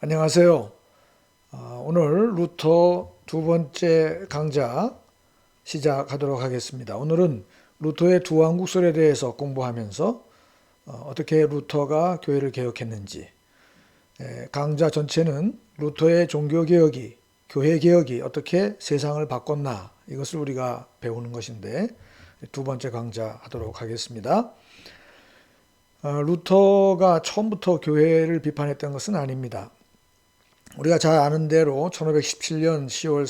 안녕하세요. 아, 오늘 루터 두 번째 강좌 시작하도록 하겠습니다. 오늘은 루터의 두 왕국설에 대해서 공부하면서 어, 떻게 루터가 교회를 개혁했는지 에, 강좌 전체는 루터의 종교 개혁이 교회 개혁이 어떻게 세상을 바꿨나 이것을 우리가 배우는 것인데 두 번째 강좌 하도록 하겠습니다. 어, 루터가 처음부터 교회를 비판했던 것은 아닙니다. 우리가 잘 아는 대로 1517년 10월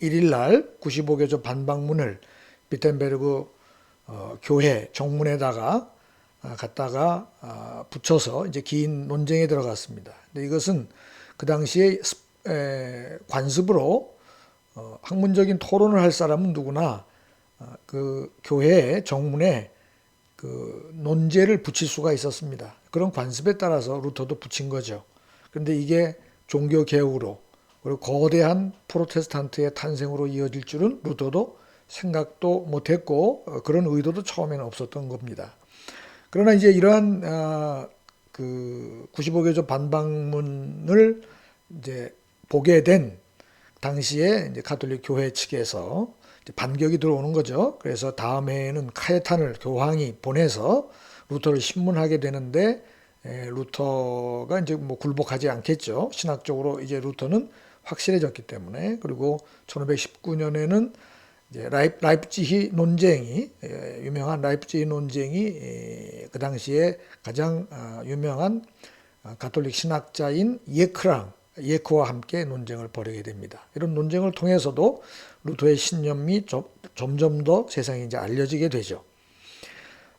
31일 날 95개조 반박문을 비텐베르그 어, 교회 정문에다가 아, 갖다가 아, 붙여서 이제 긴 논쟁에 들어갔습니다. 근데 이것은 그 당시에 스- 에, 관습으로 어, 학문적인 토론을 할 사람은 누구나 아, 그 교회 정문에 그 논제를 붙일 수가 있었습니다. 그런 관습에 따라서 루터도 붙인 거죠. 그런데 이게 종교 개혁으로 그리고 거대한 프로테스탄트의 탄생으로 이어질 줄은 루터도 생각도 못했고 어, 그런 의도도 처음에는 없었던 겁니다. 그러나 이제 이러한 아, 그 95개조 반박문을 이제 보게 된 당시에 이제 가톨릭 교회 측에서 이제 반격이 들어오는 거죠. 그래서 다음 해에는 카예탄을 교황이 보내서 루터를 신문하게 되는데 에, 루터가 이제 뭐 굴복하지 않겠죠. 신학적으로 이제 루터는 확실해졌기 때문에 그리고 1519년에는 이제 라이, 라이프치히 논쟁이 에, 유명한 라이프치히 논쟁이 에, 그 당시에 가장 아, 유명한 아, 가톨릭 신학자인 예크랑 예크와 함께 논쟁을 벌이게 됩니다. 이런 논쟁을 통해서도 루터의 신념이 점- 점점 더 세상에 이제 알려지게 되죠.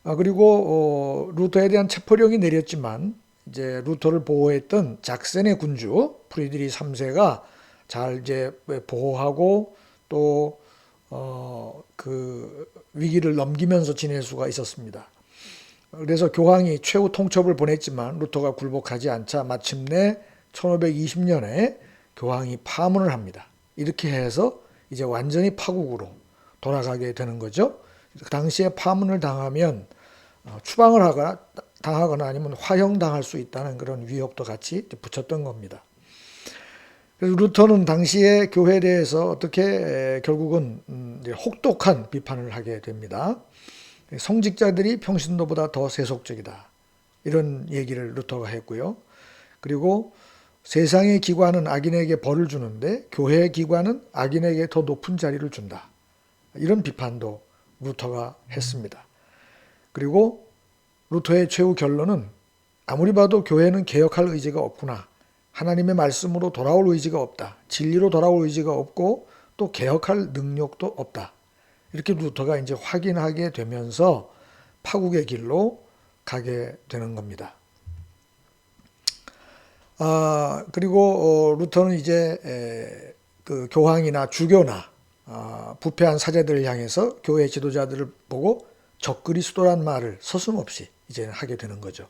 아, 그리고 어, 루터에 대한 체포령이 내렸지만 이제 루터를 보호했던 작센의 군주 프리드리 3세가 잘 이제 보호하고 또 어, 그 위기를 넘기면서 지낼 수가 있었습니다. 그래서 교황이 최후 통첩을 보냈지만 루터가 굴복하지 않자 마침내 1520년에 교황이 파문을 합니다. 이렇게 해서 이제 완전히 파국으로 돌아가게 되는 거죠. 그 당시에 파문을 당하면 어, 추방을 하거나 당하거나 아니면 화형당할 수 있다는 그런 위협도 같이 붙였던 겁니다. 그래서 루터는 당시에 교회에 대해서 어떻게 에, 결국은 음, 혹독한 비판을 하게 됩니다. 성직자들이 평신도보다 더 세속적이다. 이런 얘기를 루터가 했고요. 그리고 세상의 기관은 악인에게 벌을 주는데 교회의 기관은 악인에게 더 높은 자리를 준다. 이런 비판도 루터가 했습니다. 그리고 루터의 최후 결론은 아무리 봐도 교회는 개혁할 의지가 없구나. 하나님의 말씀으로 돌아올 의지가 없다. 진리로 돌아올 의지가 없고 또 개혁할 능력도 없다. 이렇게 루터가 이제 확인하게 되면서 파국의 길로 가게 되는 겁니다. 아, 그리고 어, 루터는 이제 에, 그 교황이나 주교나 아, 부패한 사제들을 향해서 교회 지도자들을 보고 적그리스도란 말을 서슴없이 이제 하게 되는 거죠.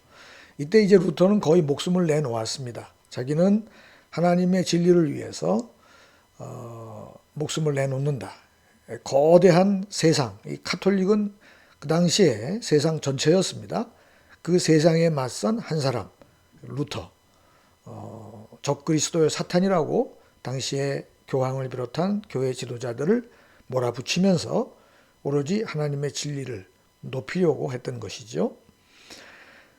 이때 이제 루터는 거의 목숨을 내놓았습니다. 자기는 하나님의 진리를 위해서 어, 목숨을 내놓는다. 거대한 세상, 이 카톨릭은 그 당시에 세상 전체였습니다. 그 세상에 맞선 한 사람, 루터. 어, 적그리스도의 사탄이라고 당시에 교황을 비롯한 교회 지도자들을 몰아붙이면서 오로지 하나님의 진리를 높이려고 했던 것이죠.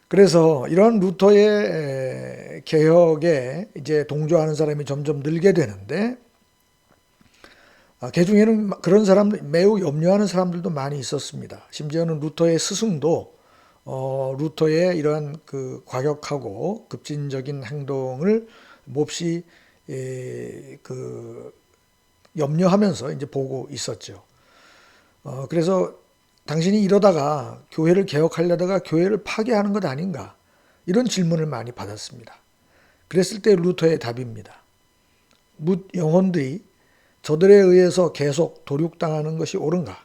그래서 이런 루터의 에, 개혁에 이제 동조하는 사람이 점점 늘게 되는데 아, 그 중에는 그런 사람들 매우 염려하는 사람들도 많이 있었습니다. 심지어는 루터의 스승도 어, 루터의 이러한 그 과격하고 급진적인 행동을 몹시 에, 그 염려하면서 이제 보고 있었죠. 어, 그래서 당신이 이러다가 교회를 개혁하려다가 교회를 파괴하는 것 아닌가? 이런 질문을 많이 받았습니다. 그랬을 때 루터의 답입니다. 묻 영혼들이 저들에 의해서 계속 도륙당하는 것이 옳은가?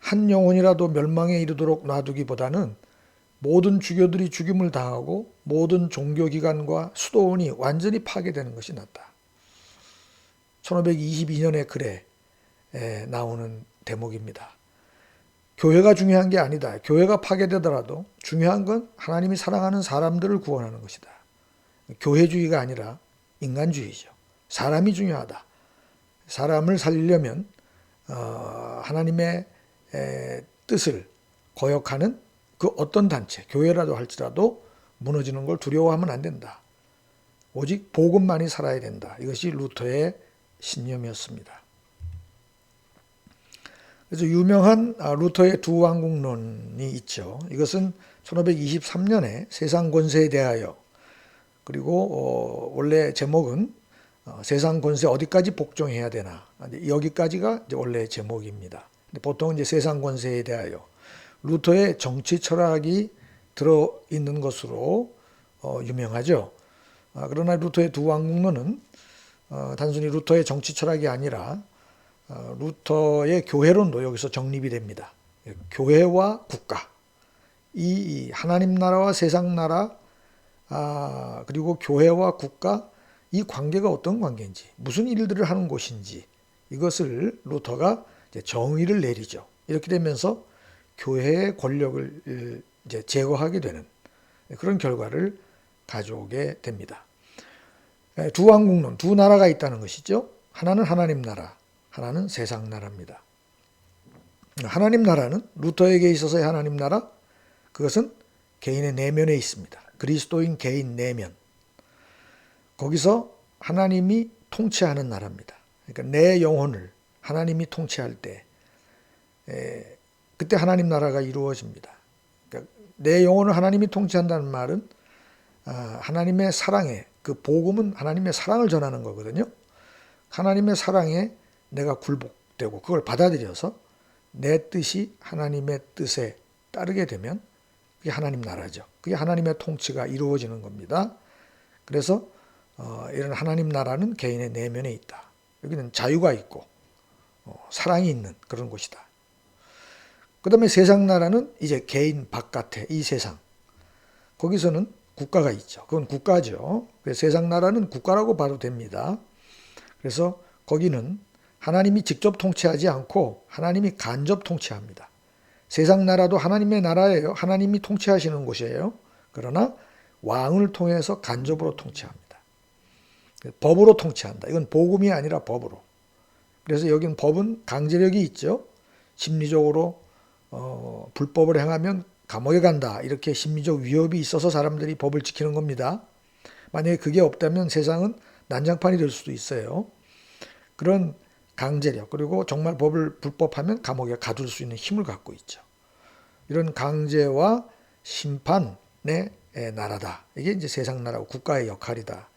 한 영혼이라도 멸망에 이르도록 놔두기보다는 모든 주교들이 죽임을 당하고 모든 종교기관과 수도원이 완전히 파괴되는 것이 낫다. 1522년의 글에 에, 나오는 대목입니다. 교회가 중요한 게 아니다. 교회가 파괴되더라도 중요한 건 하나님이 사랑하는 사람들을 구원하는 것이다. 교회주의가 아니라 인간주의죠. 사람이 중요하다. 사람을 살리려면 어, 하나님의 에, 뜻을 거역하는 그 어떤 단체, 교회라도 할지라도 무너지는 걸 두려워하면 안 된다. 오직 복음만이 살아야 된다. 이것이 루터의 신념이었습니다. 그래서 유명한 아, 루터의 두 왕국론이 있죠. 이것은 1523년에 세상 권세에 대하여 그리고 어, 원래 제목은 어, 세상 권세 어디까지 복종해야 되나 여기까지가 이제 원래 제목입니다. 보통 이제 세상 권세에 대하여 루터의 정치 철학이 들어 있는 것으로 어, 유명하죠. 아, 그러나 루터의 두 왕국론은 어, 단순히 루터의 정치 철학이 아니라 어, 루터의 교회론도 여기서 정립이 됩니다. 교회와 국가, 이 하나님 나라와 세상 나라, 아, 그리고 교회와 국가 이 관계가 어떤 관계인지, 무슨 일들을 하는 곳인지 이것을 루터가 정의를 내리죠. 이렇게 되면서 교회의 권력을 이제 제거하게 되는 그런 결과를 가져오게 됩니다. 두 왕국론, 두 나라가 있다는 것이죠. 하나는 하나님 나라, 하나는 세상 나라입니다. 하나님 나라는 루터에게 있어서의 하나님 나라, 그것은 개인의 내면에 있습니다. 그리스도인 개인 내면. 거기서 하나님이 통치하는 나라입니다. 그러니까 내 영혼을 하나님이 통치할 때, 에, 그때 하나님 나라가 이루어집니다. 그러니까 내 영혼을 하나님이 통치한다는 말은 아, 하나님의 사랑에 그 복음은 하나님의 사랑을 전하는 거거든요. 하나님의 사랑에 내가 굴복되고 그걸 받아들여서 내 뜻이 하나님의 뜻에 따르게 되면 그게 하나님 나라죠. 그게 하나님의 통치가 이루어지는 겁니다. 그래서 어, 이런 하나님 나라는 개인의 내면에 있다. 여기는 자유가 있고 어, 사랑이 있는 그런 곳이다. 그 다음에 세상 나라는 이제 개인 바깥에 이 세상. 거기서는 국가가 있죠. 그건 국가죠. 그래서 세상 나라는 국가라고 봐도 됩니다. 그래서 거기는 하나님이 직접 통치하지 않고 하나님이 간접 통치합니다. 세상 나라도 하나님의 나라예요. 하나님이 통치하시는 곳이에요. 그러나 왕을 통해서 간접으로 통치합니다. 법으로 통치한다. 이건 복음이 아니라 법으로. 그래서 여기는 법은 강제력이 있죠. 심리적으로 어, 불법을 행하면 감옥에 간다. 이렇게 심리적 위협이 있어서 사람들이 법을 지키는 겁니다. 만약에 그게 없다면 세상은 난장판이 될 수도 있어요. 그런 강제력 그리고 정말 법을 불법하면 감옥에 가둘 수 있는 힘을 갖고 있죠. 이런 강제와 심판의 나라다. 이게 이제 세상 나라고 국가의 역할이다.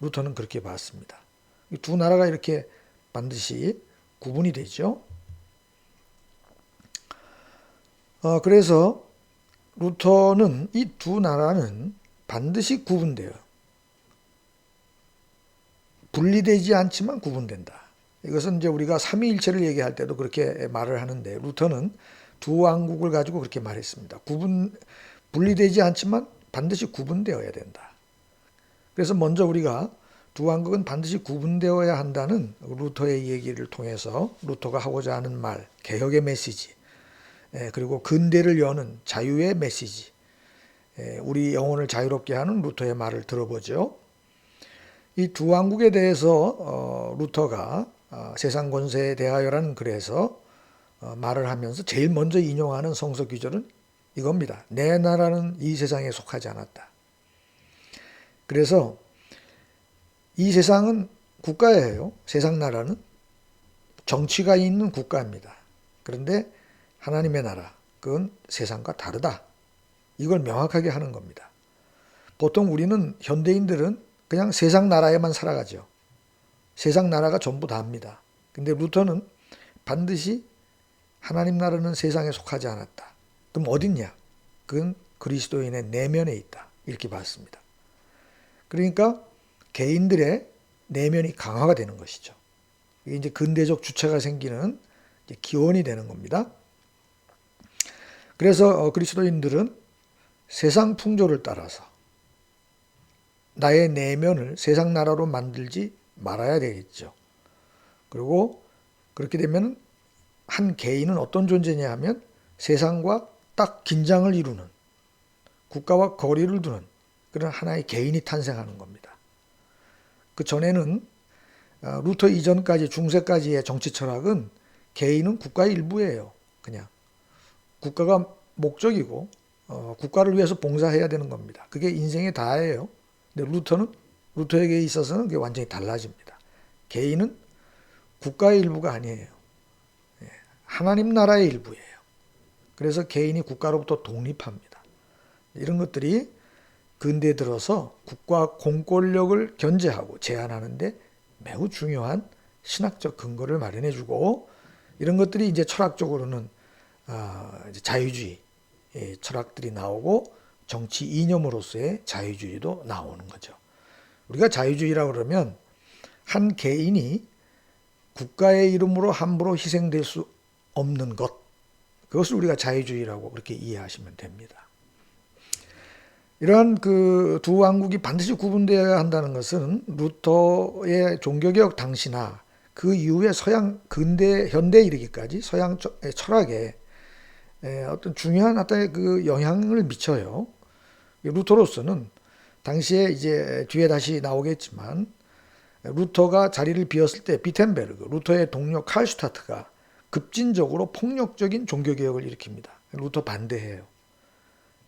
루터는 그렇게 봤습니다. 두 나라가 이렇게 반드시 구분이 되죠. 어, 그래서 루터는 이 두 나라는 반드시 구분돼요. 분리되지 않지만 구분된다. 이것은 이제 우리가 삼위일체를 얘기할 때도 그렇게 말을 하는데 루터는 두 왕국을 가지고 그렇게 말했습니다. 구분 분리되지 않지만 반드시 구분되어야 된다. 그래서 먼저 우리가 두 왕국은 반드시 구분되어야 한다는 루터의 얘기를 통해서 루터가 하고자 하는 말, 개혁의 메시지, 예, 그리고 근대를 여는 자유의 메시지, 예, 우리 영혼을 자유롭게 하는 루터의 말을 들어보죠. 이 두 왕국에 대해서 어, 루터가 어, 세상 권세에 대하여라는 글에서 어, 말을 하면서 제일 먼저 인용하는 성서 규절은 이겁니다. 내 나라는 이 세상에 속하지 않았다. 그래서 이 세상은 국가예요. 세상 나라는 정치가 있는 국가입니다. 그런데 하나님의 나라, 그건 세상과 다르다. 이걸 명확하게 하는 겁니다. 보통 우리는 현대인들은 그냥 세상 나라에만 살아가죠. 세상 나라가 전부 다입니다. 근데 루터는 반드시 하나님 나라는 세상에 속하지 않았다. 그럼 어딨냐? 그건 그리스도인의 내면에 있다. 이렇게 봤습니다. 그러니까 개인들의 내면이 강화가 되는 것이죠. 이게 이제 근대적 주체가 생기는 기원이 되는 겁니다. 그래서 어, 그리스도인들은 세상 풍조를 따라서 나의 내면을 세상 나라로 만들지 말아야 되겠죠. 그리고 그렇게 되면 한 개인은 어떤 존재냐 하면 세상과 딱 긴장을 이루는 국가와 거리를 두는 그런 하나의 개인이 탄생하는 겁니다. 그 전에는 어, 루터 이전까지 중세까지의 정치 철학은 개인은 국가의 일부예요. 그냥 국가가 목적이고 어, 국가를 위해서 봉사해야 되는 겁니다. 그게 인생의 다예요. 근데 루터는 루터에게 있어서는 그게 완전히 달라집니다. 개인은 국가의 일부가 아니에요. 예, 하나님 나라의 일부예요. 그래서 개인이 국가로부터 독립합니다. 이런 것들이 근대에 들어서 국가 공권력을 견제하고 제한하는데 매우 중요한 신학적 근거를 마련해주고 이런 것들이 이제 철학적으로는 아, 자유주의 예, 철학들이 나오고 정치 이념으로서의 자유주의도 나오는 거죠. 우리가 자유주의라고 그러면 한 개인이 국가의 이름으로 함부로 희생될 수 없는 것 그것을 우리가 자유주의라고 그렇게 이해하시면 됩니다. 이러한 그 두 왕국이 반드시 구분되어야 한다는 것은 루터의 종교개혁 당시나 그 이후에 서양 근대 현대에 이르기까지 서양 철학에 어떤 중요한 어떤 그 영향을 미쳐요. 루터로서는 당시에 이제 뒤에 다시 나오겠지만 루터가 자리를 비웠을 때 비텐베르그 루터의 동료 칼슈타트가 급진적으로 폭력적인 종교개혁을 일으킵니다. 루터 반대해요.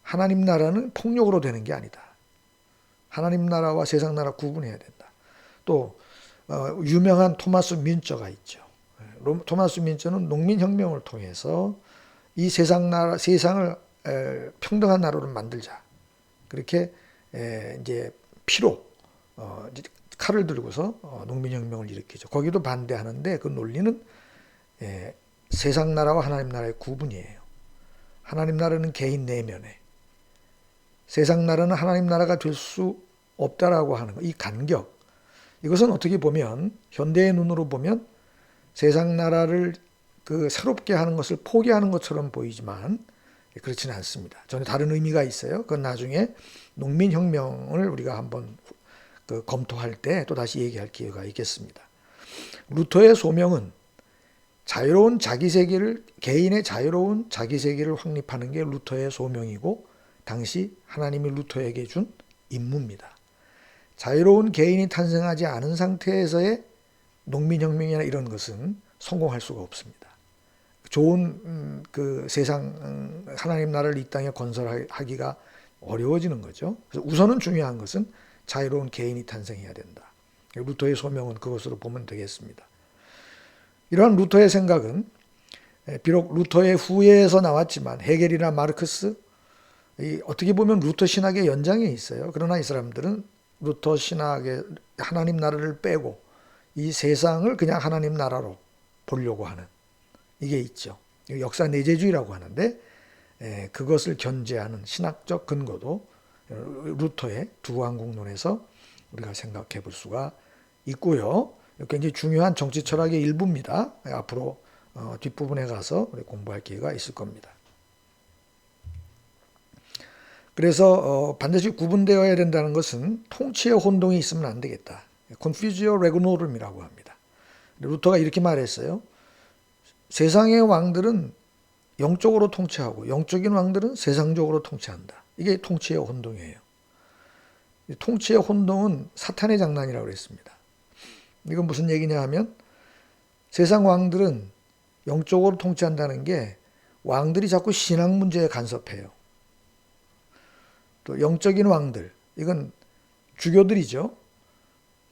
하나님 나라는 폭력으로 되는 게 아니다. 하나님 나라와 세상 나라 구분해야 된다. 또 어, 유명한 토마스 민처가 있죠. 토마스 민처는 농민혁명을 통해서 이 세상 나라 세상을 에, 평등한 나라로 만들자. 그렇게 에, 이제 피로 어, 이제 칼을 들고서 어, 농민혁명을 일으키죠. 거기도 반대하는데 그 논리는 에, 세상 나라와 하나님 나라의 구분이에요. 하나님 나라는 개인 내면에 세상 나라는 하나님 나라가 될 수 없다라고 하는 것, 이 간격. 이것은 어떻게 보면 현대의 눈으로 보면 세상 나라를 그 새롭게 하는 것을 포기하는 것처럼 보이지만 그렇지는 않습니다. 전혀 다른 의미가 있어요. 그건 나중에 농민혁명을 우리가 한번 그 검토할 때 또 다시 얘기할 기회가 있겠습니다. 루터의 소명은 자유로운 자기 세계를 개인의 자유로운 자기 세계를 확립하는 게 루터의 소명이고 당시 하나님이 루터에게 준 임무입니다. 자유로운 개인이 탄생하지 않은 상태에서의 농민혁명이나 이런 것은 성공할 수가 없습니다. 좋은 음, 그 세상 음, 하나님 나라를 이 땅에 건설하기가 어려워지는 거죠. 그래서 우선은 중요한 것은 자유로운 개인이 탄생해야 된다. 루터의 소명은 그것으로 보면 되겠습니다. 이러한 루터의 생각은 비록 루터의 후예에서 나왔지만 헤겔이나 마르크스 어떻게 보면 루터 신학의 연장에 있어요. 그러나 이 사람들은 루터 신학의 하나님 나라를 빼고 이 세상을 그냥 하나님 나라로 보려고 하는 이게 있죠. 역사 내재주의라고 하는데 그것을 견제하는 신학적 근거도 루터의 두왕국론에서 우리가 생각해 볼 수가 있고요. 굉장히 중요한 정치 철학의 일부입니다. 앞으로 어, 뒷부분에 가서 공부할 기회가 있을 겁니다. 그래서 어, 반드시 구분되어야 된다는 것은 통치의 혼동이 있으면 안 되겠다. Confusio Regnorum이라고 합니다. 루터가 이렇게 말했어요. 세상의 왕들은 영적으로 통치하고 영적인 왕들은 세상적으로 통치한다. 이게 통치의 혼동이에요. 통치의 혼동은 사탄의 장난이라고 그랬습니다. 이건 무슨 얘기냐 하면 세상 왕들은 영적으로 통치한다는 게 왕들이 자꾸 신앙 문제에 간섭해요. 또 영적인 왕들, 이건 주교들이죠.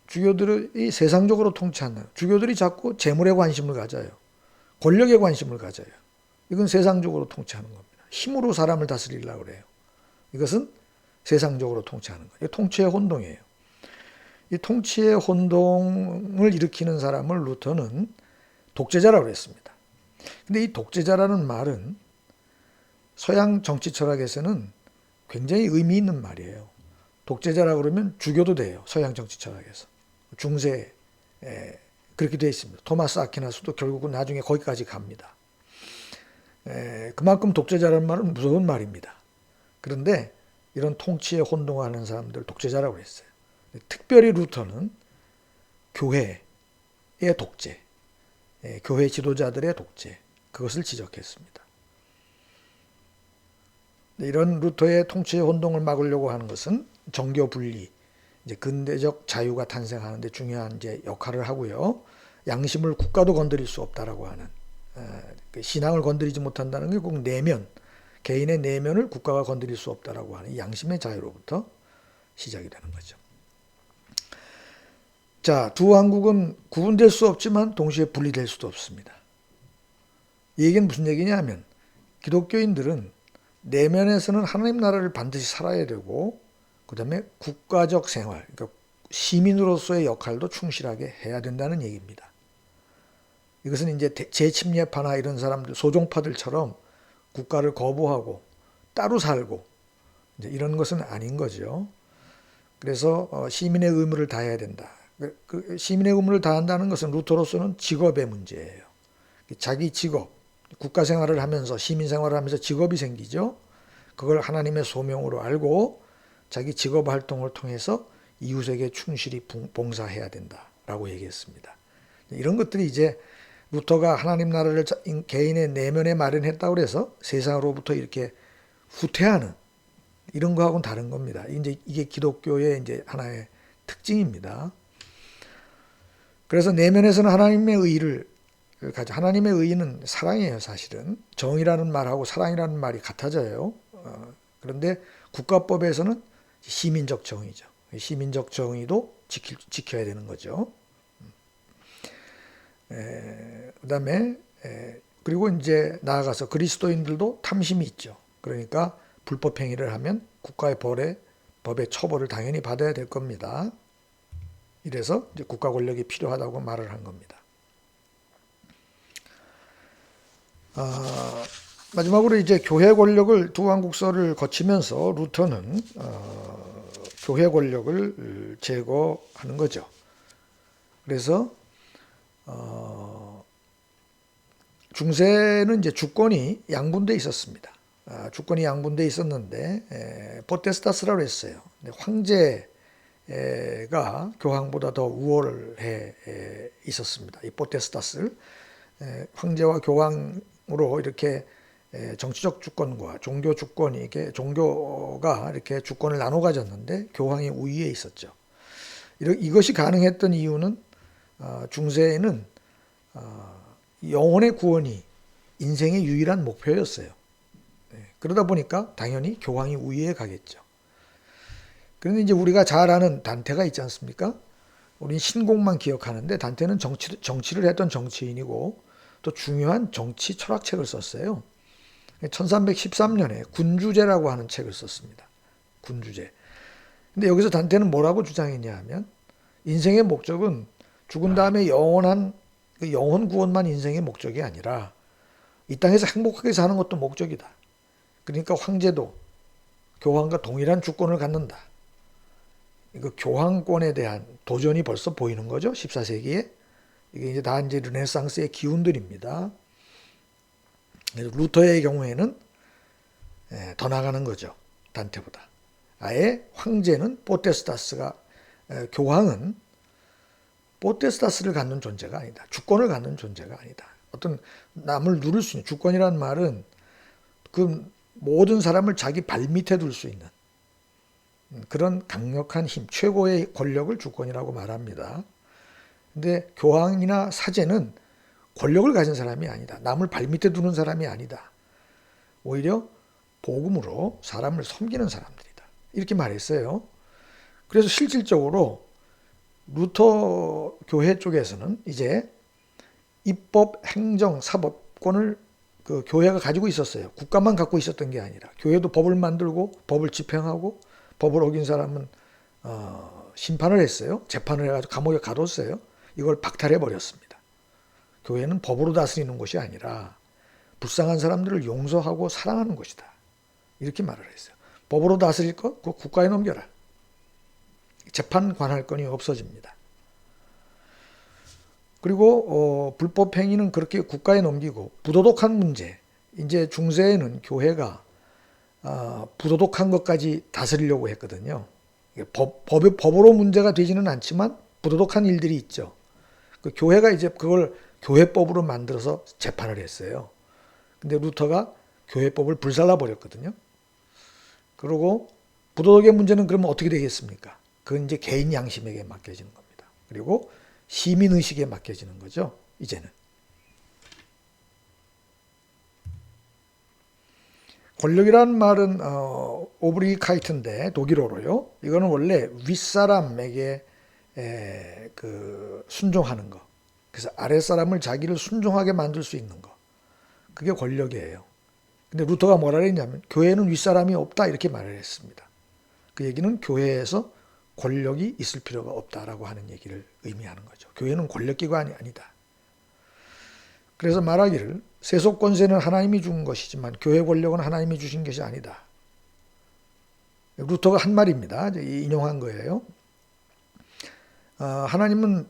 주교들이 세상적으로 통치한다. 주교들이 자꾸 재물에 관심을 가져요. 권력에 관심을 가져요. 이건 세상적으로 통치하는 겁니다. 힘으로 사람을 다스리려고 그래요. 이것은 세상적으로 통치하는 거예요. 통치의 혼동이에요. 이 통치의 혼동을 일으키는 사람을 루터는 독재자라고 했습니다. 근데 이 독재자라는 말은 서양 정치 철학에서는 굉장히 의미 있는 말이에요. 독재자라고 그러면 죽여도 돼요. 서양 정치 철학에서. 중세 에, 그렇게 되어 있습니다. 토마스 아퀴나스도 결국은 나중에 거기까지 갑니다. 에, 그만큼 독재자라는 말은 무서운 말입니다. 그런데 이런 통치에 혼동하는 사람들 독재자라고 했어요. 특별히 루터는 교회의 독재, 예, 교회 지도자들의 독재, 그것을 지적했습니다. 이런 루터의 통치의 혼동을 막으려고 하는 것은 정교 분리, 이제 근대적 자유가 탄생하는데 중요한 이제 역할을 하고요. 양심을 국가도 건드릴 수 없다라고 하는 에, 그 신앙을 건드리지 못한다는 게 꼭 내면 개인의 내면을 국가가 건드릴 수 없다라고 하는 이 양심의 자유로부터 시작이 되는 거죠. 자, 두 왕국은 구분될 수 없지만 동시에 분리될 수도 없습니다. 이 얘기는 무슨 얘기냐면 기독교인들은 내면에서는 하나님 나라를 반드시 살아야 되고 그다음에 국가적 생활, 그러니까 시민으로서의 역할도 충실하게 해야 된다는 얘기입니다. 이것은 이제 재침례파나 이런 사람들 소종파들처럼 국가를 거부하고 따로 살고 이런 것은 아닌 거죠. 그래서 어, 시민의 의무를 다해야 된다. 그, 그 시민의 의무를 다한다는 것은 루터로서는 직업의 문제예요. 자기 직업, 국가 생활을 하면서 시민 생활을 하면서 직업이 생기죠. 그걸 하나님의 소명으로 알고 자기 직업 활동을 통해서 이웃에게 충실히 봉사해야 된다라고 얘기했습니다. 이런 것들이 이제 루터가 하나님 나라를 개인의 내면에 마련했다고 그래서 세상으로부터 이렇게 후퇴하는 이런 거하고는 다른 겁니다. 이제 이게 기독교의 이제 하나의 특징입니다. 그래서 내면에서는 하나님의 의를 가져. 하나님의 의는 사랑이에요, 사실은. 정이라는 말하고 사랑이라는 말이 같아져요. 어, 그런데 국가법에서는 시민적 정의죠. 시민적 정의도 지킬, 지켜야 되는 거죠. 그 다음에 그리고 이제 나아가서 그리스도인들도 탐심이 있죠. 그러니까 불법 행위를 하면 국가의 벌에 법의 처벌을 당연히 받아야 될 겁니다. 이래서 이제 국가 권력이 필요하다고 말을 한 겁니다. 아, 마지막으로 이제 교회 권력을 두 왕국서를 거치면서 루터는 어, 교회 권력을 제거하는 거죠. 그래서 어, 중세는 이제 주권이 양분돼 있었습니다. 아, 주권이 양분돼 있었는데 에, 포테스타스라고 했어요. 황제 가 교황보다 더 우월해 있었습니다. 이 포테스타스 황제와 교황으로 이렇게 정치적 주권과 종교 주권이 이렇게 종교가 이렇게 주권을 나눠 가졌는데 교황이 우위에 있었죠. 이것이 가능했던 이유는 어, 중세에는 어, 영혼의 구원이 인생의 유일한 목표였어요. 네, 그러다 보니까 당연히 교황이 우위에 가겠죠. 그런데 이제 우리가 잘 아는 단테가 있지 않습니까? 우리는 신공만 기억하는데 단테는 정치, 정치를 했던 정치인이고 또 중요한 정치 철학책을 썼어요. 1313년에 군주제라고 하는 책을 썼습니다. 군주제. 근데 여기서 단테는 뭐라고 주장했냐 하면 인생의 목적은 죽은 다음에 영원한 그 영혼 구원만 인생의 목적이 아니라 이 땅에서 행복하게 사는 것도 목적이다. 그러니까 황제도 교황과 동일한 주권을 갖는다. 이거 교황권에 대한 도전이 벌써 보이는 거죠. 14세기에. 이게 이제 다 이제 르네상스의 기운들입니다. 루터의 경우에는 예, 더 나가는 거죠. 단테보다. 아예 황제는 포테스타스가 교황은 포테스타스를 갖는 존재가 아니다. 주권을 갖는 존재가 아니다. 어떤 남을 누를 수 있는 주권이란 말은 그 모든 사람을 자기 발 밑에 둘 수 있는 그런 강력한 힘, 최고의 권력을 주권이라고 말합니다. 근데 교황이나 사제는 권력을 가진 사람이 아니다. 남을 발밑에 두는 사람이 아니다. 오히려 복음으로 사람을 섬기는 사람들이다. 이렇게 말했어요. 그래서 실질적으로 루터 교회 쪽에서는 이제 입법, 행정, 사법권을 그 교회가 가지고 있었어요. 국가만 갖고 있었던 게 아니라 교회도 법을 만들고 법을 집행하고 법을 어긴 사람은 어, 심판을 했어요. 재판을 해가지고 감옥에 가뒀어요. 이걸 박탈해 버렸습니다. 교회는 법으로 다스리는 것이 아니라 불쌍한 사람들을 용서하고 사랑하는 것이다. 이렇게 말을 했어요. 법으로 다스릴 것, 그 국가에 넘겨라. 재판 관할 건이 없어집니다. 그리고 어, 불법 행위는 그렇게 국가에 넘기고 부도덕한 문제, 이제 중세에는 교회가 어, 부도덕한 것까지 다스리려고 했거든요. 법, 법, 법으로 문제가 되지는 않지만 부도덕한 일들이 있죠. 그 교회가 이제 그걸 교회법으로 만들어서 재판을 했어요. 근데 루터가 교회법을 불살라 버렸거든요. 그리고 부도덕의 문제는 그러면 어떻게 되겠습니까? 그건 이제 개인 양심에게 맡겨지는 겁니다. 그리고 시민 의식에 맡겨지는 거죠. 이제는. 권력이라는 말은 어, 오브리 카이트인데 독일어로요. 이거는 원래 윗사람에게 에, 그 순종하는 거. 그래서 아랫사람을 자기를 순종하게 만들 수 있는 거. 그게 권력이에요. 근데 루터가 뭐라 그랬냐면 교회는 윗사람이 없다 이렇게 말을 했습니다. 그 얘기는 교회에서 권력이 있을 필요가 없다라고 하는 얘기를 의미하는 거죠. 교회는 권력기관이 아니다. 그래서 말하기를 세속 권세는 하나님이 준 것이지만 교회 권력은 하나님이 주신 것이 아니다. 루터가 한 말입니다. 인용한 거예요. 어, 하나님은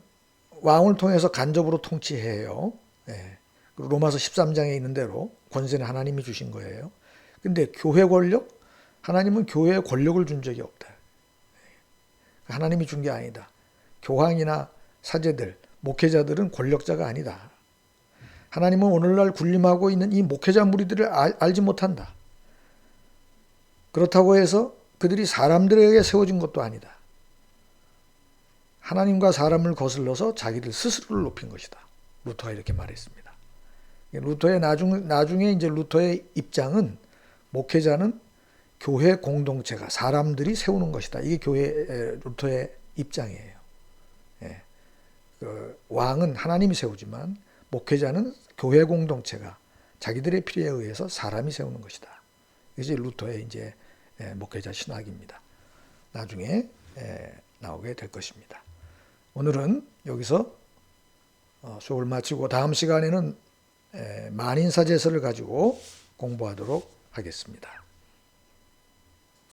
왕을 통해서 간접으로 통치해요. 예. 로마서 13장에 있는 대로 권세는 하나님이 주신 거예요. 근데 교회 권력? 하나님은 교회에 권력을 준 적이 없다. 하나님이 준 게 아니다. 교황이나 사제들, 목회자들은 권력자가 아니다. 하나님은 오늘날 군림하고 있는 이 목회자 무리들을 알, 알지 못한다. 그렇다고 해서 그들이 사람들에게 세워진 것도 아니다. 하나님과 사람을 거슬러서 자기들 스스로를 높인 것이다. 루터가 이렇게 말했습니다. 루터의 나중, 나중에 이제 루터의 입장은 목회자는 교회 공동체가 사람들이 세우는 것이다. 이게 교회 루터의 입장이에요. 예. 그 왕은 하나님이 세우지만 목회자는 교회 공동체가 자기들의 필요에 의해서 사람이 세우는 것이다. 이게 루터의 이제 목회자 신학입니다. 나중에 나오게 될 것입니다. 오늘은 여기서 어, 수업을 마치고 다음 시간에는 만인사제서를 가지고 공부하도록 하겠습니다.